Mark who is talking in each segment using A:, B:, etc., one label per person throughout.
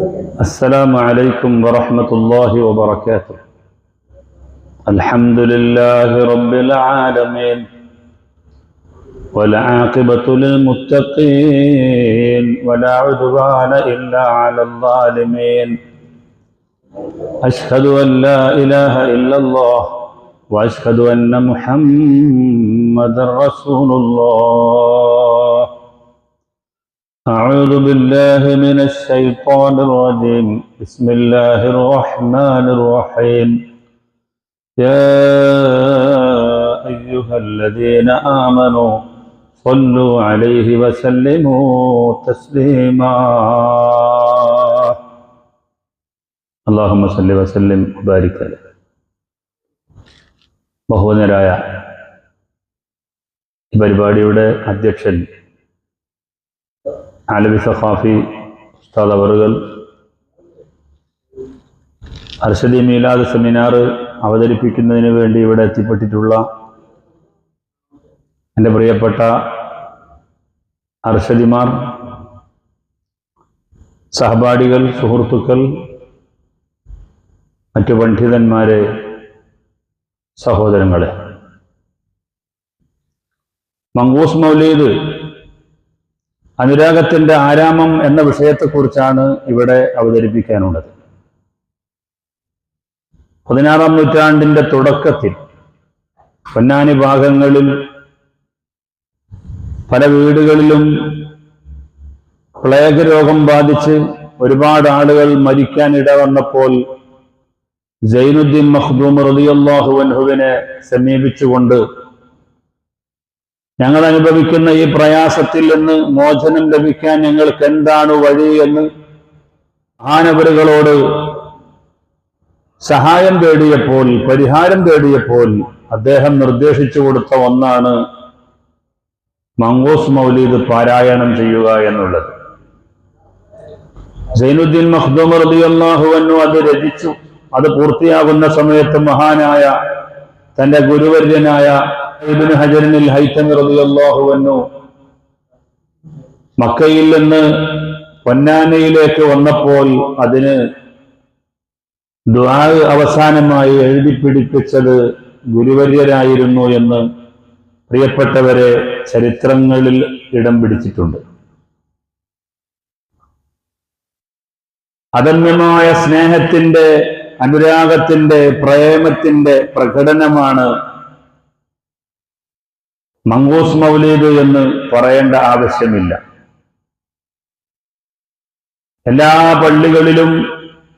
A: السلام عليكم ورحمة الله وبركاته. الحمد لله رب العالمين والعاقبة للمتقين ولا عدوان إلا على الظالمين. أشهد أن لا إله إلا الله وأشهد أن محمدا رسول الله. أعوذ بالله من الشيطان الرجيم بسم الله الرحمن الرحيم يا أيها الذين آمنوا صلوا عليه وسلموا تسليما اللهم صل وسلم وبارك عليه ബഹുവനരായ ഈ പരിപാടിയുടെ അധ്യക്ഷൻ ആലവി സഫാഫി ഉസ്താദ് അവറുകൾ അർഷദി മീലാദ് സെമിനാർ അവതരിപ്പിക്കുന്നതിന് വേണ്ടി ഇവിടെ എത്തിപ്പെട്ടിട്ടുള്ള എന്റെ പ്രിയപ്പെട്ട അർഷദിമാർ സഹപാഠികൾ സുഹൃത്തുക്കൾ മറ്റു പണ്ഡിതന്മാരെ സഹോദരങ്ങളെ. മങ്കൂസ് മൗലീദ് അനുരാഗത്തിന്റെ ആരാമം എന്ന വിഷയത്തെക്കുറിച്ചാണ് ഇവിടെ അവതരിപ്പിക്കാനുള്ളത്. പതിനാറാം നൂറ്റാണ്ടിന്റെ തുടക്കത്തിൽ പൊന്നാനി ഭാഗങ്ങളിൽ പല വീടുകളിലും പ്ലേഗ് രോഗം ബാധിച്ച് ഒരുപാട് ആളുകൾ മരിക്കാൻ ഇടവന്നപ്പോൾ ജൈനുദ്ദീൻ മഖ്ദൂം റളിയല്ലാഹു അൻഹുവിനെ സമീപിച്ചുകൊണ്ട് ഞങ്ങൾ അനുഭവിക്കുന്ന ഈ പ്രയാസത്തിൽ നിന്ന് മോചനം ലഭിക്കാൻ ഞങ്ങൾക്ക് എന്താണ് വഴി എന്ന് ആനവരുകളോട് സഹായം തേടിയപ്പോൾ പരിഹാരം തേടിയപ്പോൾ അദ്ദേഹം നിർദ്ദേശിച്ചു കൊടുത്ത ഒന്നാണ് മംഗോസ് മൗലീദ് പാരായണം ചെയ്യുക എന്നുള്ളത്. ജൈനുദ്ദീൻ മഖ്ദൂം റളിയല്ലാഹു അൻഹു അത് രചിച്ചു. അത് പൂർത്തിയാകുന്ന സമയത്ത് മഹാനായ തന്റെ ഗുരുവര്യനായ ഇബ്നു ഹജറിനിൽ ഹൈത്തമി റളിയല്ലാഹു അൻഹു മക്കയിൽ നിന്ന് പൊന്നാനയിലേക്ക് വന്നപ്പോൾ അതിന് ദുആ അവസാനമായി എഴുതി പിടിപ്പിച്ചത് ഗുരുവര്യരായിരുന്നു എന്ന് പ്രിയപ്പെട്ടവരെ ചരിത്രങ്ങളിൽ ഇടം പിടിച്ചിട്ടുണ്ട്. അദമ്യമായ സ്നേഹത്തിന്റെ അനുരാഗത്തിന്റെ പ്രേമത്തിന്റെ പ്രകടനമാണ് മങ്കൂസ് മൗലീദ് എന്ന് പറയേണ്ട ആവശ്യമില്ല. എല്ലാ പള്ളികളിലും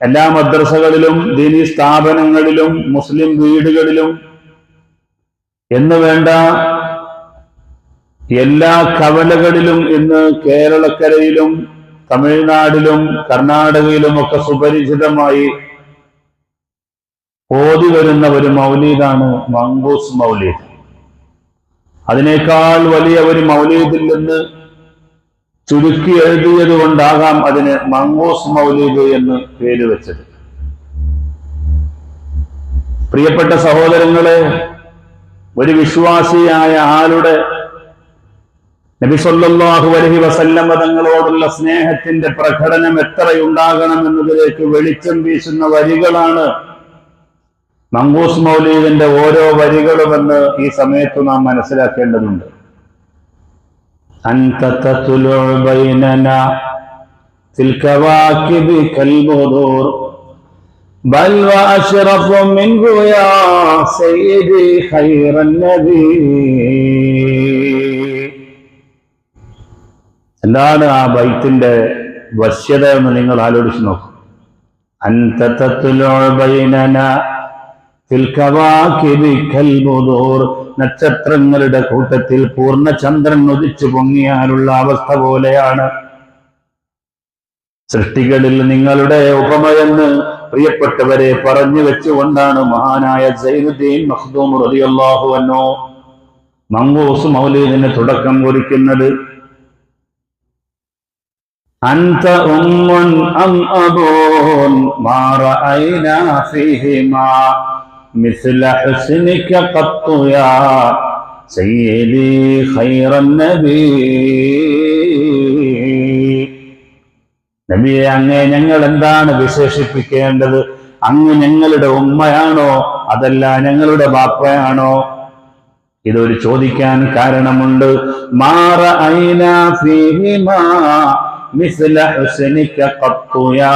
A: എല്ലാ മദ്രസകളിലും ദീനി സ്ഥാപനങ്ങളിലും മുസ്ലിം വീടുകളിലും എന്ന് വേണ്ട എല്ലാ കവലകളിലും ഇന്ന് കേരളക്കരയിലും തമിഴ്നാടിലും കർണാടകയിലും ഒക്കെ സുപരിചിതമായി ഓതി വരുന്ന ഒരു മൗലീദാണ് മങ്കൂസ് മൗലീദ്. അതിനേക്കാൾ വലിയ ഒരു മൗലീദിൽ നിന്ന് ചുരുക്കി എഴുതിയത് കൊണ്ടാകാം അതിന് മങ്ങൂസ് മൗലീദ് എന്ന് പേര് വെച്ചത്. പ്രിയപ്പെട്ട സഹോദരങ്ങളെ ഒരു വിശ്വാസിയായ ആളുടെ നബി സല്ലല്ലാഹു അലൈഹി തങ്ങളോടുള്ള സ്നേഹത്തിന്റെ പ്രകടനം എത്രയുണ്ടാകണം എന്നതിലേക്ക് വെളിച്ചം വീശുന്ന വരികളാണ് മങ്കൂസ് മൗലീദിന്റെ ഓരോ വരികളുമെന്ന് ഈ സമയത്ത് നാം മനസ്സിലാക്കേണ്ടതുണ്ട് أنت تطلع بيننا في الكواكب كالبدور بل وأشرف منه يا سيدي خير النبي എന്താണ് ആ ബൈത്തിന്റെ വശ്യത എന്ന് നിങ്ങൾ ആലോചിച്ച് നോക്കും നക്ഷത്രങ്ങളുടെ കൂട്ടത്തിൽ പൂർണ്ണചന്ദ്രൻ ഉദിച്ചു പൊങ്ങിയാലുള്ള അവസ്ഥ പോലെയാണ് സൃഷ്ടികളിൽ നിങ്ങളുടെ ഉപമയെന്ന് പ്രിയപ്പെട്ടവരെ പറഞ്ഞു വെച്ചുകൊണ്ടാണ് മഹാനായ സൈനുദ്ദീൻ മഖ്ദൂം റളിയല്ലാഹു അൻഹു മങ്കൂസ് മൗലീദിന് തുടക്കം കുറിക്കുന്നത് أنت أم أم أبو ما رأينا فيهما مثل حسنك قط يا سيدي خير النبي നബിയെ അങ്ങേ ഞങ്ങൾ എന്താണ് വിശേഷിപ്പിക്കേണ്ടത് അങ്ങ് ഞങ്ങളുടെ ഉമ്മയാണോ അതല്ല ഞങ്ങളുടെ ബാപ്പയാണോ ഇതൊരു ചോദിക്കാൻ കാരണമുണ്ട് മാറ ഐന ഫീഹിമാ മിസ്ല ഹുസ്നിക ഖത്തു യാ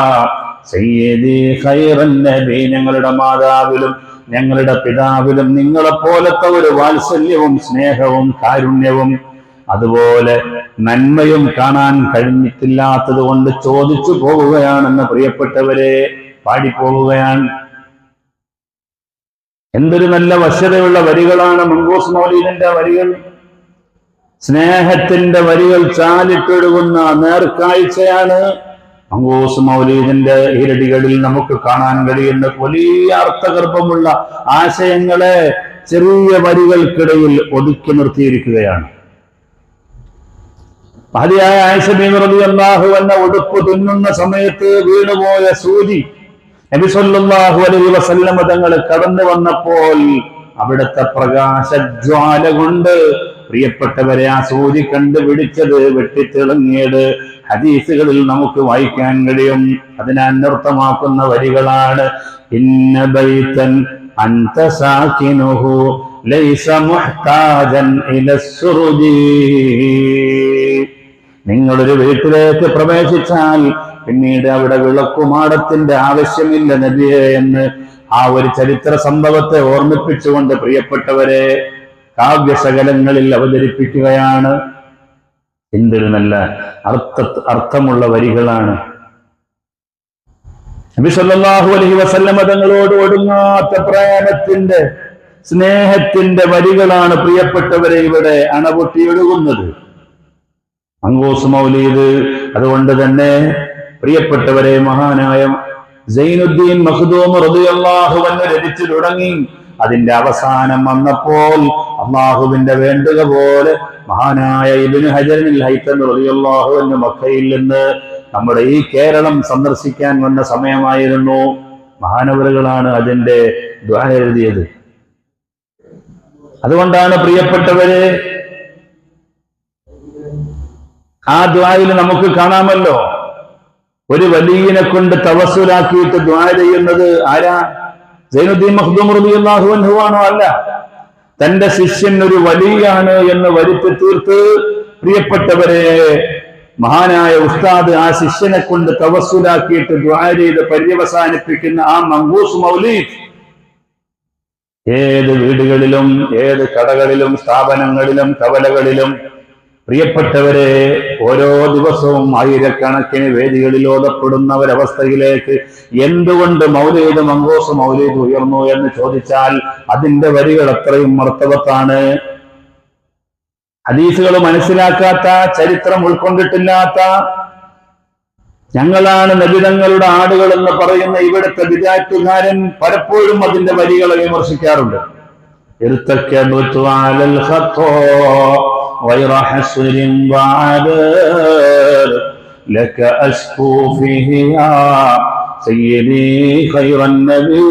A: സയ്യിദി ഖൈറൻ നബി ഞങ്ങളുടെ മാതാവിലും ഞങ്ങളുടെ പിതാവിലും നിങ്ങളെപ്പോലത്തെ ഒരു വാത്സല്യവും സ്നേഹവും കാരുണ്യവും അതുപോലെ നന്മയും കാണാൻ കഴിഞ്ഞിട്ടില്ലാത്തത് കൊണ്ട് ചോദിച്ചു പോവുകയാണെന്ന് പ്രിയപ്പെട്ടവരെ പാടിപ്പോവുകയാണ്. എന്തൊരു നല്ല വശ്യതയുള്ള വരികളാണ് മുൻകൂസ് മൗലീദിന്റെ വരികൾ. സ്നേഹത്തിന്റെ വരികൾ ചാലിട്ടൊഴുകുന്ന നേർക്കാഴ്ചയാണ് മംഗൂസ് മൗലീദിന്റെ ഈരടികളിൽ നമുക്ക് കാണാൻ കഴിയുന്ന വലിയ അർത്ഥഗർഭമുള്ള ആശയങ്ങളെ ചെറിയ വരികൾക്കിടയിൽ ഒതുക്കി നിർത്തിയിരിക്കുകയാണ്. മഹതിയായ ആയിഷബീൻ റബി അള്ളാഹു എന്ന ഉടുപ്പ് തുന്നുന്ന സമയത്ത് വീണുപോയ സൂചി നബിസൊല്ലാഹു അലൈഹി വസല്ലമ തങ്ങൾ കടന്നു വന്നപ്പോൾ അവിടുത്തെ പ്രകാശജ്വാല കൊണ്ട് പ്രിയപ്പെട്ടവരെ ആ സൂചി കണ്ടുപിടിച്ചത് വെട്ടിത്തിളങ്ങിയത് ഹദീസുകളിൽ നമുക്ക് വായിക്കാൻ കഴിയും. അതിനെ വരികളാണ്. ഇന്ന ബൈതൻ അന്ത ലൈസ മുഹ്താജൻ നിങ്ങളൊരു വീട്ടിലേക്ക് പ്രവേശിച്ചാൽ പിന്നീട് അവിടെ വിളക്കുമാടത്തിന്റെ ആവശ്യമില്ല നബിയെ എന്ന് ആ ഒരു ചരിത്ര സംഭവത്തെ ഓർമ്മിപ്പിച്ചുകൊണ്ട് പ്രിയപ്പെട്ടവരെ കാവ്യശകലങ്ങളിൽ അവതരിപ്പിക്കുകയാണ്. എന്തൊരു നല്ല അർത്ഥ അർത്ഥമുള്ള വരികളാണ്. നബി അലഹി വസല്ലമ തങ്ങളോട് ഒടുങ്ങാത്ത പ്രേമത്തിന്റെ സ്നേഹത്തിന്റെ വരികളാണ് പ്രിയപ്പെട്ടവരെ ഇവിടെ അണപൊട്ടി ഒഴുകുന്നത് മങ്കോസ് മൗലീദ് അതുകൊണ്ട് തന്നെ പ്രിയപ്പെട്ടവരെ മഹാനായ സൈനുദ്ദീൻ മഹദൂം റളിയല്ലാഹു അൻഹു രചിച്ചു തുടങ്ങി. അതിന്റെ അവസാനം വന്നപ്പോൾ അള്ളാഹുവിന്റെ വേണ്ടുക പോലെ മഹാനായ ഇബ്നു ഹജറിനിൽ ഹൈത്തന്ന് റളിയല്ലാഹു മക്കയിൽ നിന്ന് നമ്മുടെ ഈ കേരളം സന്ദർശിക്കാൻ വന്ന സമയമായിരുന്നു. മഹാനവറുകളാണ് അതിന്റെ ദ്വാര എഴുതിയത്. അതുകൊണ്ടാണ് പ്രിയപ്പെട്ടവര് ആ ദ്വായിൽ നമുക്ക് കാണാമല്ലോ. ഒരു വലിയനെ കൊണ്ട് തവസുലാക്കിയിട്ട് ദ്വാര ചെയ്യുന്നത് ആരാ? സൈനുദ്ദീൻ മഖ്ദൂം റളിയല്ലാഹു അൻഹു ആണോ അല്ല. തന്റെ ശിഷ്യൻ ഒരു വലിയാണ് എന്ന് വരുത്തി തീർത്ത് പ്രിയപ്പെട്ടവരെ മഹാനായ ഉസ്താദ് ആ ശിഷ്യനെ കൊണ്ട് തവസുലാക്കിയിട്ട് ദ്വാ ചെയ്ത് പര്യവസാനിപ്പിക്കുന്ന ആ മങ്കൂസ് മൗലി ഏത് വീടുകളിലും ഏത് കടകളിലും സ്ഥാപനങ്ങളിലും കവലകളിലും പ്രിയപ്പെട്ടവരെ ഓരോ ദിവസവും ആയിരക്കണക്കിന് വേദികളിൽ ഓതപ്പെടുന്നവരവസ്ഥയിലേക്ക് എന്തുകൊണ്ട് മൗലീത് മങ്കോസ് മൗലീത് ഉയർന്നു എന്ന് ചോദിച്ചാൽ അതിന്റെ വരികൾ അത്രയും മർത്തവത്താണ്. ഹദീസുകൾ മനസ്സിലാക്കാത്ത ചരിത്രം ഉൾക്കൊണ്ടിട്ടില്ലാത്ത ഞങ്ങളാണ് നബിതങ്ങളുടെ ആടുകൾ എന്ന് പറയുന്ന ഇവിടുത്തെ വിദാറ്റുകാരൻ പലപ്പോഴും അതിന്റെ വരികളെ വിമർശിക്കാറുണ്ട്. غير حسر وعذاب لك أشكو فيه يا سيدي خير النبي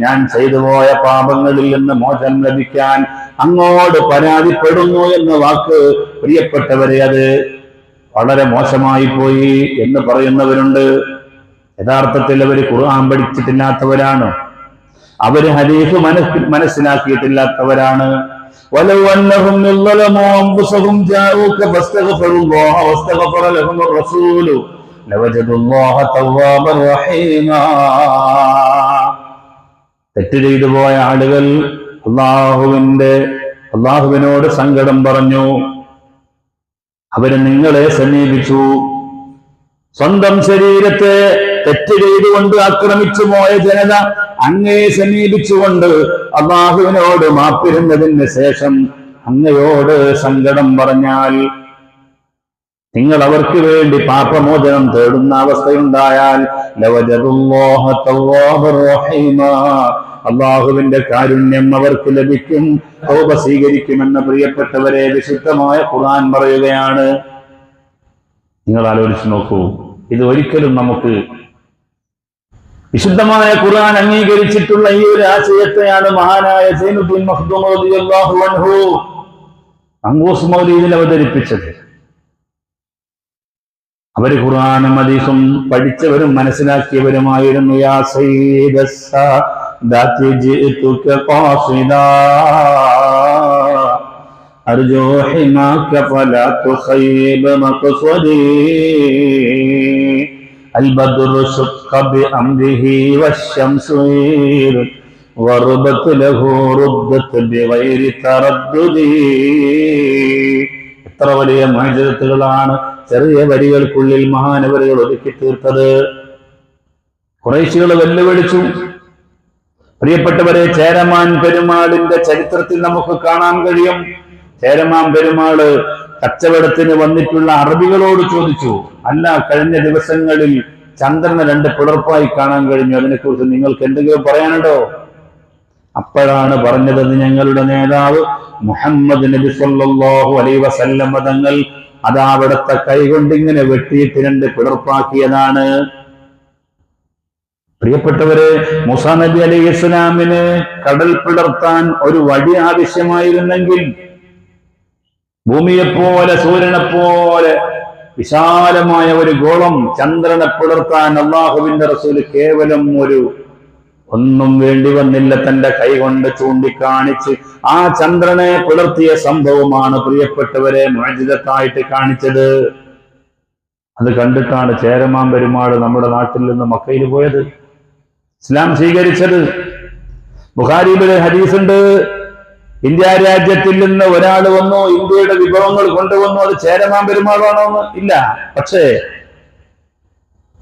A: ഞാൻ ചെയ്തു പോയ പാപങ്ങളിൽ നിന്ന് മോചനം ലഭിക്കാൻ അങ്ങോട് പരാതിപ്പെടുന്നു എന്ന വാക്ക് പ്രിയപ്പെട്ടവരെ അത് വളരെ മോശമായി പോയി എന്ന് പറയുന്നവരുണ്ട് യഥാർത്ഥത്തിൽ അവർ ഖുർആൻ പഠിച്ചിട്ടില്ലാത്തവരാണ് അവര് ഹദീഫ് മനസ് മനസ്സിലാക്കിയിട്ടില്ലാത്തവരാണ് ولو أنهم إذ ظلموا أنفسهم جاءوك فاستغفروا الله واستغفر لهم الرسول لوجدوا الله توابا رحيما തെറ്റ് ചെയ്തു പോയ ആളുകൾ അള്ളാഹുവിന്റെ അള്ളാഹുവിനോട് സങ്കടം പറഞ്ഞു അവര് നിങ്ങളെ സമീപിച്ചു സ്വന്തം ശരീരത്തെ തെറ്റ് ചെയ്തുകൊണ്ട് ആക്രമിച്ചു പോയ ജനത അങ്ങയെ സമീപിച്ചുകൊണ്ട് അള്ളാഹുവിനോട് മാപ്പിരുന്നതിന് ശേഷം അങ്ങയോട് സങ്കടം പറഞ്ഞാൽ നിങ്ങൾ അവർക്ക് വേണ്ടി പാപമോചനം തേടുന്ന അവസ്ഥയുണ്ടായാൽ. അള്ളാഹുവിന്റെ കാരുണ്യം അവർക്ക് ലഭിക്കും തൗബ സ്വീകരിക്കുമെന്ന് പ്രിയപ്പെട്ടവരെ വിശുദ്ധമായ ഖുർആൻ പറയുകയാണ് നിങ്ങൾ ആലോചിച്ച് നോക്കൂ ഇത് ഒരിക്കലും നമുക്ക് വിശുദ്ധമായ ഖുർആൻ അംഗീകരിച്ചിട്ടുള്ള ഈ ഒരു ആശയത്തെയാണ് മഹാനായ സൈനുദ്ദീൻ മഖ്ദൂം റളിയല്ലാഹു അൻഹു അങ്കൂസ് മൗലീദിൽ അവതരിപ്പിച്ചത് അവര് ഖുർആാനും ഹദീസും പഠിച്ചവരും മനസ്സിലാക്കിയവരുമായിരുന്നു യാ സയ്യിദ السادات جئتك قاصدا أرجو حماك فلا تخيب مقصدي البدر شق بأمره والشمس غير وربت له ردت بغير تردد എത്ര വലിയ മോചനത്തുകളാണ് ചെറിയ വരികൾക്കുള്ളിൽ മഹാനവരുകൾ ഒതുക്കി തീർത്തത് കുറേശികൾ വെല്ലുവിളിച്ചു പ്രിയപ്പെട്ടവരെ ചേരമാൻ പെരുമാളിന്റെ ചരിത്രത്തിൽ നമുക്ക് കാണാൻ കഴിയും ചേരമാൻ പെരുമാള് കച്ചവടത്തിന് വന്നിട്ടുള്ള അറബികളോട് ചോദിച്ചു അല്ല കഴിഞ്ഞ ദിവസങ്ങളിൽ ചന്ദ്രനെ രണ്ട് പിളർപ്പായി കാണാൻ കഴിഞ്ഞു. അതിനെക്കുറിച്ച് നിങ്ങൾക്ക് എന്തെങ്കിലും പറയാനുണ്ടോ? അപ്പോഴാണ് പറഞ്ഞത് ഞങ്ങളുടെ നേതാവ് മുഹമ്മദ് നബി സല്ലല്ലാഹു അലൈഹി വസല്ലം തങ്ങൾ അതാ അവിടുത്തെ കൈകൊണ്ട് ഇങ്ങനെ വെട്ടിയിട്ട് രണ്ട് പിളർപ്പാക്കിയതാണ്. പ്രിയപ്പെട്ടവരെ മുസാ നബി അലൈഹി ഇസ്ലാമിന് കടൽ പിളർത്താൻ ഒരു വടി ആവശ്യമായിരുന്നെങ്കിൽ ഭൂമിയെപ്പോലെ സൂര്യനെപ്പോലെ വിശാലമായ ഒരു ഗോളം ചന്ദ്രനെ പുലർത്താൻ അള്ളാഹുവിന്റെ റസൂൽ കേവലം ഒരു ഒന്നും വേണ്ടി വന്നില്ല തന്റെ കൈകൊണ്ട് ചൂണ്ടിക്കാണിച്ച്. ആ ചന്ദ്രനെ പുലർത്തിയ സംഭവമാണ് പ്രിയപ്പെട്ടവരെ മോചിതത്തായിട്ട് കാണിച്ചത്. അത് കണ്ടിട്ടാണ് ചേരമാൻ പെരുമാട് നമ്മുടെ നാട്ടിൽ നിന്ന് മക്കയിൽ പോയത്. ഇസ്ലാം സ്വീകരിച്ചത്. ബുഹാരിബിലെ ഹദീസ് ഉണ്ട് ഇന്ത്യ രാജ്യത്തിൽ നിന്ന് ഒരാൾ വന്നു ഇന്ത്യയുടെ വിഭവങ്ങൾ കൊണ്ടുവന്നു അത് ചേരമാൻ പെരുമാളാണോ എന്ന്? ഇല്ല. പക്ഷേ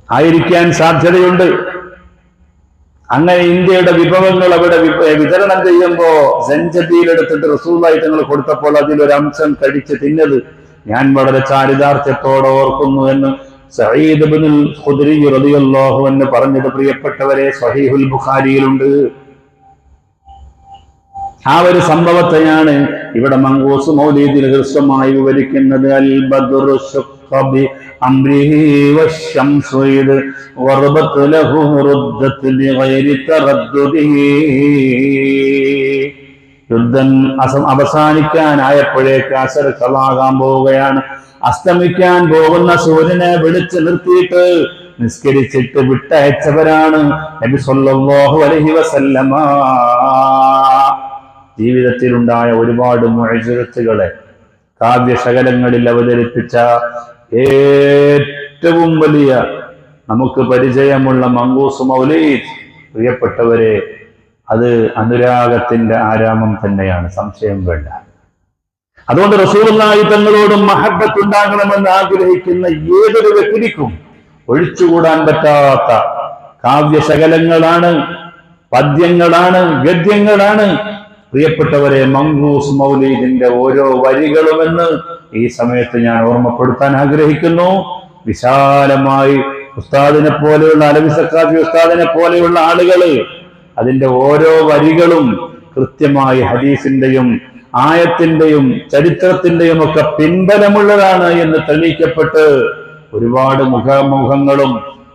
A: ആയിരിക്കാൻ സാധ്യതയുണ്ട്. അങ്ങനെ ഇന്ത്യയുടെ വിഭവങ്ങൾ അവിടെ വിതരണം ചെയ്യുമ്പോ സെഞ്ചബിയിൽ എടുത്തിട്ട് റസൂലായി തങ്ങൾ കൊടുത്തപ്പോൾ അതിലൊരു അംശം കഴിച്ച് തിന്നത് ഞാൻ വളരെ ചാരിതാർത്ഥ്യത്തോടെ ഓർക്കുന്നു എന്ന് സഹീദ് ബിൻ ഖുദ്രി റളിയല്ലാഹു അൻഹു പറഞ്ഞത് പ്രിയപ്പെട്ടവരെ സഹീഹുൽ ബുഖാരിയിലുണ്ട്. ആ ഒരു സംഭവത്തെയാണ് ഇവിടെ മങ്കൂസ് മൗലീദിൽ ഹൃസ്വമായി വിവരിക്കുന്നത്. അൽ ബദുർ യുദ്ധം അവസാനിക്കാനായപ്പോഴേക്ക് അസർ കളാകാൻ പോവുകയാണ്. അസ്തമിക്കാൻ പോകുന്ന സൂര്യനെ വിളിച്ചു നിർത്തിയിട്ട് നിസ്കരിച്ചിട്ട് വിട്ടയച്ചവരാണ് നബി സല്ലല്ലാഹു അലൈഹി വസല്ലമ. ജീവിതത്തിലുണ്ടായ ഒരുപാട് മുഴജത്തുകളെ കാവ്യശകലങ്ങളിൽ അവതരിപ്പിച്ച ഏറ്റവും വലിയ നമുക്ക് പരിചയമുള്ള മങ്കൂസ് മൗലീദ്. പ്രിയപ്പെട്ടവരെ അത് അനുരാഗത്തിന്റെ ആരാമം തന്നെയാണ്. സംശയം വേണ്ട. അതുകൊണ്ട് റസൂലുള്ളാഹി തങ്ങളോടും മഹബത്ത് ഉണ്ടാകണമെന്ന് ആഗ്രഹിക്കുന്ന ഏതൊരു വ്യക്തിക്കും ഒഴിച്ചുകൂടാൻ പറ്റാത്ത കാവ്യശകലങ്ങളാണ് പദ്യങ്ങളാണ് ഗദ്യങ്ങളാണ് പ്രിയപ്പെട്ടവരെ മങ്കൂസ് മൗലീദിന്റെ ഓരോ വരികളുമെന്ന് ഈ സമയത്ത് ഞാൻ ഓർമ്മപ്പെടുത്താൻ ആഗ്രഹിക്കുന്നു. വിശാലമായി ഉസ്താദിനെ പോലെയുള്ള അലവി സക്കാഫി ഉസ്താദിനെ പോലെയുള്ള ആളുകൾ അതിന്റെ ഓരോ വരികളും കൃത്യമായി ഹദീസിന്റെയും ആയത്തിന്റെയും ചരിത്രത്തിന്റെയും ഒക്കെ പിൻബലമുള്ളതാണ് എന്ന് തെളിയിക്കപ്പെട്ട് ഒരുപാട് മുഖാമുഖങ്ങളും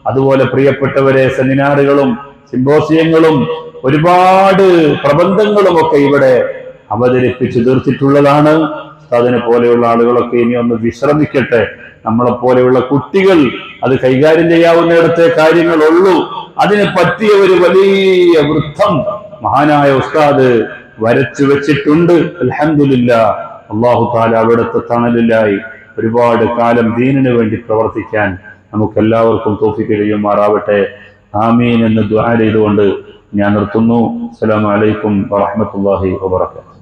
A: അതുപോലെ പ്രിയപ്പെട്ടവരെ സെമിനാറുകളും സിമ്പോസിയങ്ങളും ഒരുപാട് പ്രബന്ധങ്ങളും ഒക്കെ ഇവിടെ അവതരിപ്പിച്ചു തീർത്തിട്ടുള്ളതാണ്. അതിനെ പോലെയുള്ള ആളുകളൊക്കെ ഇനി ഒന്ന് വിശ്രമിക്കട്ടെ. നമ്മളെ പോലെയുള്ള കുട്ടികൾ അത് കൈകാര്യം ചെയ്യാവുന്നിടത്തെ കാര്യങ്ങളുള്ളൂ. അതിന് പറ്റിയ ഒരു വലിയ വൃത്തം മഹാനായ ഉസ്താദ് വരച്ചു വെച്ചിട്ടുണ്ട്. അലഹമില്ല അള്ളാഹു താല അവിടുത്തെ തണലിലായി ഒരുപാട് കാലം ദീനിനു വേണ്ടി പ്രവർത്തിക്കാൻ നമുക്കെല്ലാവർക്കും എല്ലാവർക്കും മാറാവട്ടെ ആമീൻ എന്ന് ദ്വാര ചെയ്തുകൊണ്ട് ഞാൻ നിർത്തുന്നു. അസ്സലാമു അലൈക്കും വറഹ്മത്തുള്ളാഹി വബറകാതുഹു.